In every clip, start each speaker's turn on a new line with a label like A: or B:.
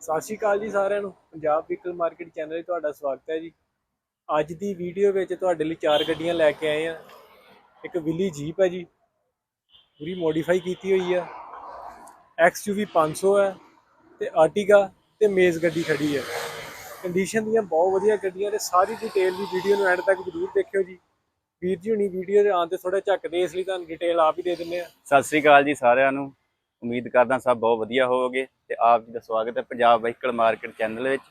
A: ਸਤਿ ਸ਼੍ਰੀ ਅਕਾਲ ਜੀ ਸਾਰਿਆਂ ਨੂੰ। ਪੰਜਾਬ ਵਹੀਕਲ ਮਾਰਕੀਟ ਚੈਨਲ 'ਤੇ ਤੁਹਾਡਾ ਸਵਾਗਤ ਹੈ ਜੀ। ਅੱਜ ਦੀ ਵੀਡੀਓ ਵਿੱਚ ਤੁਹਾਡੇ ਲਈ ਚਾਰ ਗੱਡੀਆਂ ਲੈ ਕੇ ਆਏ ਆ ਇੱਕ ਵਿਲੀ ਜੀਪ ਹੈ ਜੀ। ਪੂਰੀ ਮੋਡੀਫਾਈ ਕੀਤੀ ਹੋਈ ਆ। XUV 500 ਹੈ ਤੇ ਆਰਟੀਗਾ ਤੇ ਮੇਜ਼ ਗੱਡੀ ਖੜੀ ਹੈ। ਕੰਡੀਸ਼ਨ ਦੀਆਂ ਬਹੁਤ ਵਧੀਆ ਗੱਡੀਆਂ ਤੇ ਸਾਰੀ ਡਿਟੇਲ ਦੀ ਵੀਡੀਓ ਨੂੰ ਐਂਡ ਤੱਕ ਜ਼ਰੂਰ ਦੇਖਿਓ ਜੀ। ਵੀਰ ਜੀ, ਹੁਣੀ ਵੀਡੀਓ ਦੇ ਆਉਣ ਤੇ ਥੋੜਾ ਝੱਕਦੇ ਇਸ ਲਈ ਤੁਹਾਨੂੰ ਡਿਟੇਲ ਆਪ ਹੀ ਦੇ ਦਿੰਦੇ ਆ
B: ਸਤਿ ਸ੍ਰੀ ਅਕਾਲ ਜੀ ਸਾਰਿਆਂ ਨੂੰ। ਉਮੀਦ ਕਰਦਾ ਸਭ ਬਹੁਤ ਵਧੀਆ ਹੋਵੋਗੇ ਤੇ ਆਪ ਜੀ ਦਾ ਸਵਾਗਤ ਹੈ ਪੰਜਾਬ ਵਹੀਕਲ ਮਾਰਕੀਟ ਚੈਨਲ ਵਿੱਚ।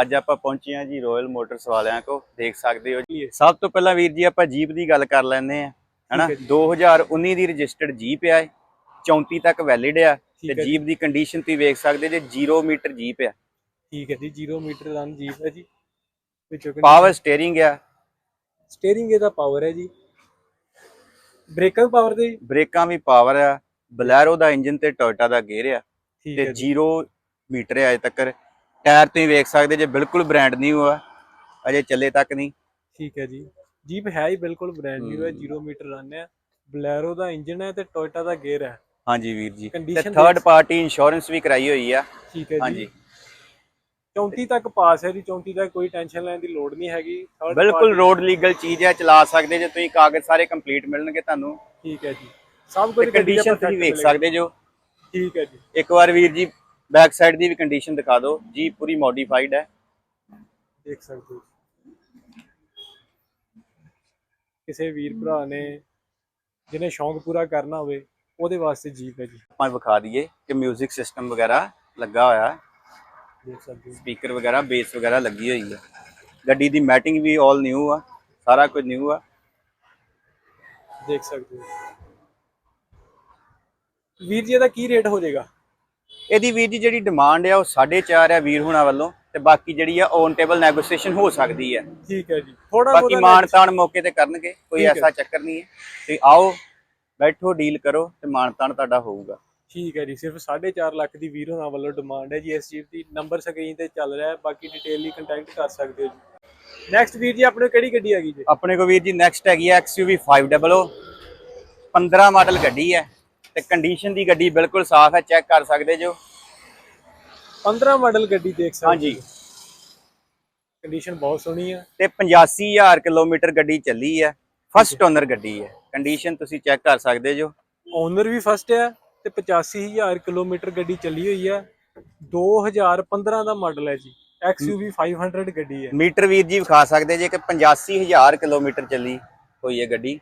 B: ਅੱਜ ਆਪਾਂ ਪਹੁੰਚੇ ਹਾਂ ਜੀ ਰਾਇਲ ਮੋਟਰਸ ਵਾਲਿਆਂ ਕੋ ਦੇਖ ਸਕਦੇ ਹੋ ਜੀ। ਸਭ ਤੋਂ ਪਹਿਲਾਂ ਵੀਰ ਜੀ ਆਪਾਂ ਜੀਪ ਦੀ ਗੱਲ ਕਰ ਲੈਂਦੇ ਆ ਹਨਾ?
A: ਠੀਕ ਹੈ ਜੀ।
B: 2019 ਦੀ ਰਜਿਸਟਰਡ ਜੀਪ ਆ ਇਹ। 34 ਤੱਕ ਵੈਲਿਡ ਆ। ਤੇ। ਜੀਪ ਦੀ ਕੰਡੀਸ਼ਨ ਤੁਸੀਂ ਵੇਖ ਸਕਦੇ ਜੇ 0 ਮੀਟਰ ਜੀਪ ਆ।
A: ਠੀਕ ਹੈ ਜੀ 0 ਮੀਟਰ ਰਨ ਜੀਪ ਹੈ ਜੀ।
B: ਪਾਵਰ ਸਟੀਅਰਿੰਗ ਆ।
A: ਸਟੀਅਰਿੰਗ ਇਹਦਾ ਪਾਵਰ ਹੈ ਜੀ। ਬ੍ਰੇਕਾਂ ਪਾਵਰ ਦੇ?
B: ਬ੍ਰੇਕਾਂ ਵੀ ਪਾਵਰ ਆ। ਬਲੈਰੋ ਦਾ ਇੰਜਨ ਤੇ ਟੋਇਟਾ ਦਾ ਗੇਅਰ ਆ ਤੇ
A: ਹੈ ਜੀ।
B: 0 ਮੀਟਰ ਹੈ ਅਜੇ ਤੱਕ। ਟਾਇਰ ਤੁਸੀਂ ਵੇਖ ਸਕਦੇ ਜੇ ਬਿਲਕੁਲ ਬ੍ਰਾਂਡ ਨਿਊ ਆ ਅਜੇ ਚੱਲੇ ਤੱਕ ਨਹੀਂ।
A: ਠੀਕ ਹੈ ਜੀ। ਜੀਪ ਹੈ ਹੀ ਬਿਲਕੁਲ ਬ੍ਰਾਂਡ ਨਿਊ ਹੈ
B: ਹਮ।
A: 0 ਮੀਟਰ ਰਨ ਹੈ। ਬਲੈਰੋ ਦਾ ਇੰਜਨ ਹੈ ਤੇ ਟੋਇਟਾ ਦਾ ਗੇਅਰ ਹੈ।
B: ਹਾਂਜੀ ਵੀਰ ਜੀ। ਤੇ ਥਰਡ ਪਾਰਟੀ ਇੰਸ਼ੋਰੈਂਸ ਵੀ ਕਰਾਈ ਹੋਈ ਆ।
A: ਠੀਕ ਹੈ
B: ਹਾਂਜੀ।
A: ਜੀ 34 ਤੱਕ ਪਾਸ ਹੈ ਜੀ 34 ਤੱਕ ਕੋਈ ਟੈਨਸ਼ਨ ਲੈਣ ਦੀ ਲੋੜ ਨਹੀਂ ਹੈਗੀ।
B: ਬਿਲਕੁਲ ਰੋਡ ਲੀਗਲ ਚੀਜ਼ ਹੈ ਚਲਾ ਸਕਦੇ ਜੇ ਤੁਸੀਂ ਕਾਗਜ਼ ਸਾਰੇ ਕੰਪਲੀਟ ਮਿਲਣਗੇ ਤੁਹਾਨੂੰ।
A: ਠੀਕ ਹੈ ਜੀ। ਸਭ ਕੁਝ
B: ਤੇ
A: ਗੱਡੀ ਦਾ
B: ਕੰਡੀਸ਼ਨ ਤੁਸੀਂ
A: perfect
B: ਵੇਖ
A: ਮਿਲੇਗਾ।
B: ਸਕਦੇ ਜੋ
A: ਠੀਕ ਹੈ ਜੀ
B: ਇੱਕ ਵਾਰ ਵੀਰ ਜੀ ਬੈਕ ਸਾਈਡ ਦੀ ਵੀ ਕੰਡੀਸ਼ਨ ਦਿਖਾ ਦਿਓ ਜੀ ਪੂਰੀ ਮੋਡੀਫਾਈਡ ਹੈ
A: ਦੇਖ ਸਕਦੇ ਹੋ ਕਿਸੇ ਵੀਰ ਭਰਾ ਨੇ ਜਿਹਨੇ ਸ਼ੌਂਕ ਪੂਰਾ ਕਰਨਾ ਹੋਵੇ ਉਹਦੇ ਵਾਸਤੇ ਜੀਪ ਹੈ ਜੀ
B: ਆਪਾਂ ਵਿਖਾ ਦਈਏ ਕਿ 뮤직 ਸਿਸਟਮ ਵਗੈਰਾ ਲੱਗਾ ਹੋਇਆ ਹੈ
A: ਦੇਖ ਸਕਦੇ ਹੋ
B: ਸਪੀਕਰ ਵਗੈਰਾ ਬੇਸ ਵਗੈਰਾ ਲੱਗੀ ਹੋਈ ਹੈ ਗੱਡੀ ਦੀ ਮੈਟਿੰਗ ਵੀ 올 ਨਿਊ ਆ ਸਾਰਾ ਕੁਝ ਨਿਊ ਆ
A: ਦੇਖ ਸਕਦੇ ਹੋ ਵੀਰ ਜੀ ਇਹਦਾ ਕੀ ਰੇਟ ਹੋ ਜਾਏਗਾ?
B: ਇਹਦੀ ਵੀਰ ਜੀ ਜਿਹੜੀ ਡਿਮਾਂਡ ਆ ਉਹ 4.5 ਆ ਵੀਰ ਹੁਣਾਂ ਵੱਲੋਂ ਤੇ ਬਾਕੀ ਜਿਹੜੀ ਆ ਔਨ ਟੇਬਲ ਨੈਗੋਸੀਏਸ਼ਨ ਹੋ ਸਕਦੀ ਹੈ
A: ਠੀਕ ਹੈ ਜੀ। ਥੋੜਾ
B: ਬਾਕੀ ਮਾਨ ਤਾਨ ਮੌਕੇ ਤੇ ਕਰਨਗੇ ਕੋਈ। ਐਸਾ ਚੱਕਰ ਨਹੀਂ ਹੈ। ਤੁਸੀਂ ਆਓ ਬੈਠੋ ਡੀਲ ਕਰੋ ਤੇ ਮਾਨ ਤਾਨ ਤੁਹਾਡਾ ਹੋਊਗਾ।
A: ਠੀਕ ਹੈ ਜੀ ਸਿਰਫ 4.5 ਲੱਖ ਦੀ ਵੀਰ ਹੋਣਾ ਵੱਲੋਂ ਡਿਮਾਂਡ ਹੈ ਜੀ ਇਸ ਜੀਪ ਦੀ ਨੰਬਰ ਸਕਰੀਨ ਤੇ ਚੱਲ ਰਿਹਾ ਹੈ ਬਾਕੀ ਡਿਟੇਲ ਲਈ ਕੰਟੈਕਟ ਕਰ ਸਕਦੇ ਹੋ ਜੀ। ਨੈਕਸਟ ਵੀਰ ਜੀ ਆਪਣੇ ਕਿਹੜੀ ਗੱਡੀ ਹੈਗੀ ਜੀ?
B: ਆਪਣੇ ਕੋ ਵੀਰ ਜੀ ਨੈਕਸਟ ਹੈਗੀ ਹੈ XUV 500 15 ਮਾਡਲ ਗੱਡੀ ਹੈ। ਤੇ ਕੰਡੀਸ਼ਨ ਦੀ ਗੱਡੀ ਬਿਲਕੁਲ ਸਾਫ਼ ਹੈ ਚੈੱਕ ਕਰ ਸਕਦੇ ਜੋ।
A: 15 ਮਾਡਲ ਗੱਡੀ ਦੇਖ ਸਕਦੇ
B: ਹਾਂਜੀ।
A: ਕੰਡੀਸ਼ਨ ਬਹੁਤ ਸੋਹਣੀ ਹੈ
B: ਤੇ 85000 ਕਿਲੋਮੀਟਰ ਗੱਡੀ ਚੱਲੀ ਹੈ ਫਸਟ ਓਨਰ ਗੱਡੀ ਹੈ। ਕੰਡੀਸ਼ਨ ਤੁਸੀਂ ਚੈੱਕ ਕਰ ਸਕਦੇ ਜੋ।
A: ਓਨਰ ਵੀ ਫਸਟ ਹੈ ਤੇ 85000 ਕਿਲੋਮੀਟਰ ਗੱਡੀ ਚੱਲੀ ਹੋਈ ਹੈ 2015 ਦਾ ਮਾਡਲ ਹੈ ਜੀ। XUV 500 ਗੱਡੀ ਹੈ।
B: ਮੀਟਰ ਵੀਰ ਜੀ ਵਿਖਾ ਸਕਦੇ ਜੇ ਕਿ 85000 ਕਿਲੋਮੀਟਰ ਚੱਲੀ ਹੋਈ ਹੈ ਗੱਡੀ।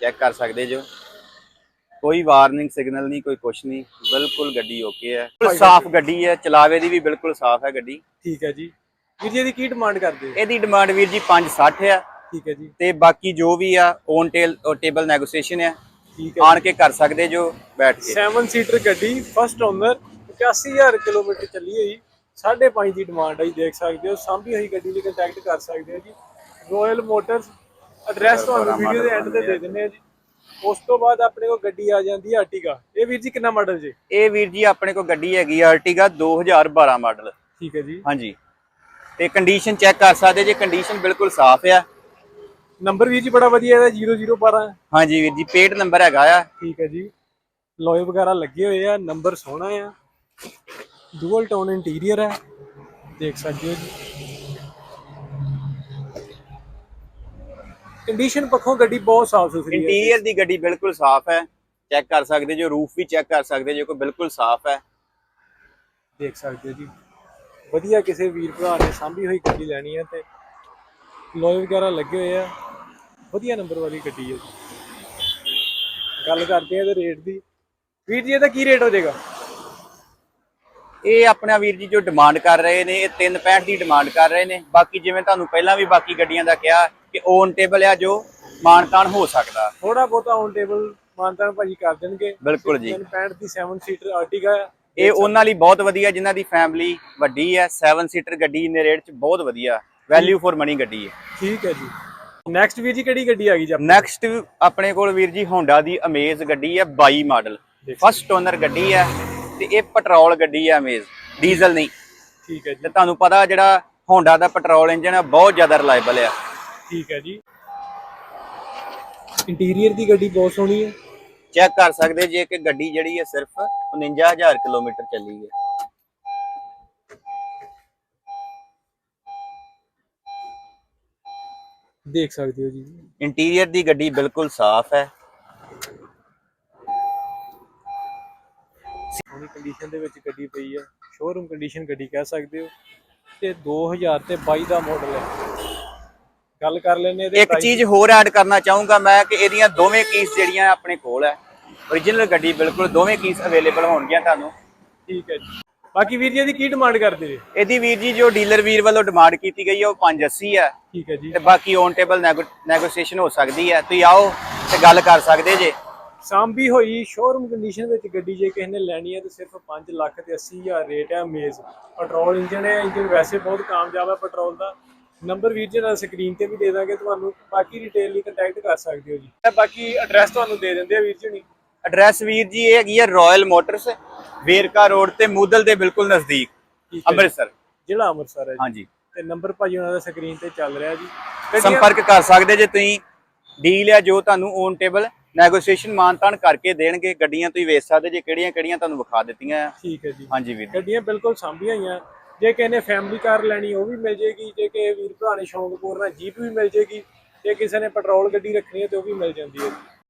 B: ਚੈੱਕ ਕਰ ਸਕਦੇ ਜੋ। ਕੋਈ ਵਾਰਨਿੰਗ ਸਿਗਨਲ ਨਹੀਂ ਕੋਈ ਕੁਛ ਨਹੀਂ ਬਿਲਕੁਲ ਗੱਡੀ ਓਕੇ ਹੈ। ਬਿਲਕੁਲ ਸਾਫ਼ ਗੱਡੀ ਹੈ ਚਲਾਵੇ ਦੀ ਵੀ ਬਿਲਕੁਲ ਸਾਫ਼ ਹੈ ਗੱਡੀ।
A: ਠੀਕ ਹੈ ਜੀ। ਵੀਰ ਜੀ ਇਹਦੀ ਕੀ ਡਿਮਾਂਡ ਕਰਦੇ ਹੋ?
B: ਇਹਦੀ ਡਿਮਾਂਡ ਵੀਰ ਜੀ 560 ਆ
A: ਠੀਕ ਹੈ ਜੀ।
B: ਤੇ ਬਾਕੀ ਜੋ ਵੀ ਆ ਔਨ ਟੇਲ ਟੇਬਲ ਨੈਗੋਸੀਏਸ਼ਨ ਆ
A: ਠੀਕ ਹੈ
B: ਆਣ ਕੇ ਕਰ ਸਕਦੇ ਜੋ ਬੈਠ ਕੇ।
A: 7 ਸੀਟਰ ਗੱਡੀ ਫਸਟ ਓਨਰ 85000 ਕਿਲੋਮੀਟਰ ਚੱਲੀ ਹੋਈ। 5.5 ਦੀ ਡਿਮਾਂਡ ਹੈ ਜੀ ਦੇਖ ਸਕਦੇ ਹੋ। ਸਾਂਭੀ ਹੋਈ ਗੱਡੀ ਲਈ ਕੰਟੈਕਟ ਕਰ ਸਕਦੇ ਹੋ ਜੀ। ਰਾਇਲ ਮੋਟਰਸ ਐਡਰੈਸ ਤੁਹਾਨੂੰ ਵੀਡੀਓ ਦੇ ਐਂਡ ਤੇ ਦੇ ਦਿੰਦੇ ਆ ਜੀ। ਉਸ ਤੋਂ ਬਾਅਦ ਆਪਣੇ ਕੋਲ ਗੱਡੀ ਆ ਜਾਂਦੀ ਹੈ ਆਰਟੀਗਾ ਇਹ ਵੀਰ ਜੀ ਕਿੰਨਾ ਮਾਡਲ ਜੀ?
B: ਇਹ ਵੀਰ ਜੀ ਆਪਣੇ ਕੋਲ ਗੱਡੀ ਹੈਗੀ ਆਰਟੀਗਾ 2012 ਮਾਡਲ
A: ਠੀਕ ਹੈ ਜੀ।
B: ਹਾਂਜੀ। ਤੇ ਕੰਡੀਸ਼ਨ ਚੈੱਕ ਕਰ ਸਕਦੇ ਜੇ ਕੰਡੀਸ਼ਨ ਬਿਲਕੁਲ ਸਾਫ਼ ਆ।
A: ਨੰਬਰ ਵੀਰ ਜੀ ਬੜਾ ਵਧੀਆ ਇਹਦਾ 0012 ਹੈ।
B: ਹਾਂਜੀ ਵੀਰ ਜੀ ਪੇਡ ਨੰਬਰ ਹੈਗਾ ਆ।
A: ਠੀਕ ਹੈ ਜੀ। ਲੋਏ ਵਗੈਰਾ ਲੱਗੇ ਹੋਏ ਆ ਨੰਬਰ ਸੋਹਣਾ ਆ। ਡੂਅਲ ਟੋਨ ਇੰਟੀਰੀਅਰ ਹੈ। ਦੇਖ ਸਕਦੇ ਹੋ ਜੀ। ਕੰਡੀਸ਼ਨ ਪੱਖੋਂ ਗੱਡੀ ਬਹੁਤ ਸਾਫ਼ ਸੁਥਰੀ ਹੈ।
B: ਇੰਟੀਰੀਅਰ ਦੀ ਗੱਡੀ ਬਿਲਕੁਲ ਸਾਫ਼ ਹੈ। ਚੈੱਕ ਕਰ ਸਕਦੇ ਜੋ ਰੂਫ ਵੀ ਚੈੱਕ ਕਰ ਸਕਦੇ ਜੋ ਕੋਈ ਬਿਲਕੁਲ ਸਾਫ਼ ਹੈ।
A: ਦੇਖ ਸਕਦੇ ਹੋ ਜੀ। ਵਧੀਆ ਕਿਸੇ ਵੀਰ ਭਰਾ ਨੇ ਸਾਂਭੀ ਹੋਈ ਗੱਡੀ ਲੈਣੀ ਹੈ ਤੇ ਲੋਏ ਵਗੈਰਾ ਲੱਗੇ ਹੋਏ ਆ। ਵਧੀਆ ਨੰਬਰ ਵਾਲੀ ਗੱਡੀ ਹੈ ਗੱਲ ਕਰਦੇ ਆ ਇਹਦੇ ਰੇਟ ਦੀ। ਵੀਰ ਜੀ ਇਹਦਾ ਕੀ ਰੇਟ ਹੋ ਜਾਏਗਾ?
B: ਇਹ ਆਪਣਾ ਵੀਰ ਜੀ ਜੋ ਡਿਮਾਂਡ ਕਰ ਰਹੇ ਨੇ ਇਹ 365 ਦੀ ਡਿਮਾਂਡ ਕਰ ਰਹੇ ਨੇ। ਬਾਕੀ ਜਿਵੇਂ ਤੁਹਾਨੂੰ ਪਹਿਲਾਂ ਵੀ ਬਾਕੀ ਗੱਡੀਆਂ ਦਾ ਕਿਹਾ ਕਿ ਔਨ ਟੇਬਲ ਆ ਜੋ ਮਾਨਤਾਨ ਹੋ ਸਕਦਾ।
A: ਥੋੜਾ ਬਹੁਤਾ ਔਨ ਟੇਬਲ ਮਾਨਤਾਨ ਭਾਜੀ ਕਰ ਦੇਣਗੇ।
B: ਬਿਲਕੁਲ ਜੀ।
A: 65 ਦੀ 7 ਸੀਟਰ ਆਰਟੀਗਾ
B: ਇਹ ਉਹਨਾਂ ਲਈ ਬਹੁਤ ਵਧੀਆ ਜਿਨ੍ਹਾਂ ਦੀ ਫੈਮਿਲੀ ਵੱਡੀ ਹੈ। 7 ਸੀਟਰ ਗੱਡੀ ਨੇ ਰੇਟ 'ਚ ਬਹੁਤ ਵਧੀਆ। ਵੈਲਿਊ ਫॉर ਮਨੀ ਗੱਡੀ ਹੈ।
A: ਠੀਕ ਹੈ ਜੀ। ਨੈਕਸਟ ਵੀਰ ਜੀ ਕਿਹੜੀ ਗੱਡੀ ਆ ਗਈ ਜੀ?
B: ਨੈਕਸਟ ਆਪਣੇ ਕੋਲ ਵੀਰ ਜੀ ਹੋਂਡਾ ਦੀ ਅਮੇਜ਼ ਗੱਡੀ ਹੈ 22 ਮਾਡਲ ਫਸਟ ਓਨਰ ਗੱਡੀ ਹੈ ਤੇ ਇਹ ਪੈਟਰੋਲ ਗੱਡੀ ਹੈ ਅਮੇਜ਼ ਡੀਜ਼ਲ ਨਹੀਂ।
A: ਠੀਕ ਹੈ
B: ਤੇ
A: ਜੀ
B: ਤੁਹਾਨੂੰ ਪਤਾ ਜਿਹੜਾ ਹੋਂਡਾ ਦਾ ਪੈਟਰੋਲ ਇੰਜਨ ਹੈ ਬਹੁਤ ਜ਼ਿਆਦਾ ਰਿਲਾਇਬਲ ਹੈ
A: ਠੀਕ ਹੈ ਜੀ। ਇੰਟੀਰੀਅਰ ਦੀ ਗੱਡੀ ਬਹੁਤ ਸੋਹਣੀ ਹੈ।
B: ਚੈੱਕ ਕਰ ਸਕਦੇ ਜੇ ਕਿ ਗੱਡੀ ਜਿਹੜੀ ਹੈ ਸਿਰਫ 49000 ਕਿਲੋਮੀਟਰ ਚੱਲੀ ਹੈ।
A: ਦੇਖ ਸਕਦੇ ਹੋ ਜੀ।
B: ਇੰਟੀਰੀਅਰ ਦੀ ਗੱਡੀ ਬਿਲਕੁਲ ਸਾਫ਼ ਹੈ।
A: ਸੋਹਣੀ ਕੰਡੀਸ਼ਨ ਦੇ ਵਿੱਚ ਗੱਡੀ ਪਈ ਹੈ। ਸ਼ੋਰੂਮ ਕੰਡੀਸ਼ਨ ਗੱਡੀ ਕਹਿ ਸਕਦੇ ਹੋ। ਤੇ 2000 ਤੇ 22 ਦਾ ਮਾਡਲ ਹੈ। ਗੱਲ ਕਰ ਲੈਨੇ ਇਹਦੇ
B: ਇੱਕ ਚੀਜ਼ ਹੋਰ ਐਡ ਕਰਨਾ ਚਾਹੂੰਗਾ ਮੈਂ ਕਿ ਇਹਦੀਆਂ ਦੋਵੇਂ ਕੀਸ ਜਿਹੜੀਆਂ ਆਪਣੇ ਕੋਲ ਹੈ। origignal ਗੱਡੀ ਬਿਲਕੁਲ ਦੋਵੇਂ ਕੀਸ ਅਵੇਲੇਬਲ ਹੋਣਗੀਆਂ ਤੁਹਾਨੂੰ।
A: ਠੀਕ ਹੈ ਜੀ। ਬਾਕੀ ਵੀਰ ਜੀ ਇਹਦੀ ਕੀ ਡਿਮਾਂਡ ਕਰਦੇ ਜੀ?
B: ਇਹਦੀ ਵੀਰ ਜੀ ਜੋ ਡੀਲਰ ਵੀਰ ਵੱਲੋਂ ਡਿਮਾਂਡ ਕੀਤੀ ਗਈ ਹੈ ਉਹ 580 ਹੈ।
A: ਠੀਕ ਹੈ ਜੀ।
B: ਤੇ ਬਾਕੀ ਔਨ ਟੇਬਲ ਨੈਗੋਸੀਏਸ਼ਨ ਹੋ ਸਕਦੀ ਹੈ। ਤੁਸੀਂ ਆਓ ਤੇ ਗੱਲ ਕਰ ਸਕਦੇ ਜੇ।
A: ਸਾਂਭੀ ਹੋਈ ਸ਼ੋਰੂਮ ਕੰਡੀਸ਼ਨ ਵਿੱਚ ਗੱਡੀ ਜੇ ਕਿਸੇ ਨੇ ਲੈਣੀ ਹੈ ਤਾਂ ਸਿਰਫ 5 ਲੱਖ ਤੇ 80 ਹਜ਼ਾਰ ਰੇਟ ਹੈ ਮੇਜ਼ ਪੈਟਰੋਲ ਇੰਜਨ ਹੈ ਇੰਜਨ ਵੈਸੇ ਬਹੁਤ ਕਾਮਯਾਬ ਹੈ ਪੈਟਰੋਲ ਦਾ। ਨੰਬਰ ਵੀਰ ਜੀ ਨਾਲ ਸਕਰੀਨ ਤੇ ਵੀ ਦੇ ਦਾਂਗੇ ਤੁਹਾਨੂੰ ਬਾਕੀ ਡਿਟੇਲ ਲਈ ਕੰਟੈਕਟ ਕਰ ਸਕਦੇ ਹੋ ਜੀ। ਬਾਕੀ ਐਡਰੈਸ ਤੁਹਾਨੂੰ ਦੇ ਦਿੰਦੇ ਆ ਵੀਰ ਜੀ ਹੁਣੀ।
B: ਐਡਰੈਸ ਵੀਰ ਜੀ ਇਹ ਹੈਗੀ ਹੈ ਰਾਇਲ ਮੋਟਰਸ ਵੇਰਕਾ ਰੋਡ ਤੇ ਮੂਦਲ ਦੇ ਬਿਲਕੁਲ ਨਜ਼ਦੀਕ। ਅੰਮ੍ਰਿਤਸਰ।
A: ਜ਼ਿਲ੍ਹਾ ਅੰਮ੍ਰਿਤਸਰ ਹੈ ਜੀ।
B: ਹਾਂਜੀ।
A: ਤੇ ਨੰਬਰ ਭਾਜੀ ਉਹਨਾਂ ਦਾ ਸਕਰੀਨ ਤੇ ਚੱਲ ਰਿਹਾ ਜੀ।
B: ਸੰਪਰਕ ਕਰ ਸਕਦੇ ਜੇ ਤੁਸੀਂ ਡੀਲ ਹੈ ਜੋ ਤੁਹਾਨੂੰ ਔਨ ਟੇਬਲ ਨੈਗੋਸੀਏਸ਼ਨ ਮਾਨਤਾਨ ਕਰਕੇ ਦੇਣਗੇ ਗੱਡੀਆਂ ਤੁਸੀਂ ਵੇਚ ਸਕਦੇ ਜੇ ਕਿਹੜੀਆਂ ਕਿਹੜੀਆਂ ਤੁਹਾਨੂੰ ਵਿਖਾ ਦਿੱਤੀਆਂ।
A: ਠੀਕ ਹੈ ਜੀ।
B: ਹਾਂਜੀ ਵੀਰ।
A: ਗੱਡੀਆਂ ਬਿਲਕੁਲ ਸਾਂਭੀਆਂ ਹੋਈਆਂ। ਜੇ ਕਿਸੇ ਨੇ ਫੈਮਿਲੀ ਕਾਰ ਲੈਣੀ, ਉਹ ਵੀ ਮਿਲ ਜੇਗੀ। ਜੇ ਕਿਸੇ ਵੀਰ ਭਰਾ ਨੇ ਸ਼ੌਂਕ ਪੂਰਨਾ ਜੀਪ ਵੀ ਮਿਲ ਜੇਗੀ, ਜੇ ਕਿਸੇ ਨੇ ਪੈਟਰੋਲ ਗੱਡੀ ਰੱਖਣੀ ਹੈ ਤੇ ਉਹ ਵੀ ਮਿਲ ਜਾਂਦੀ ਹੈ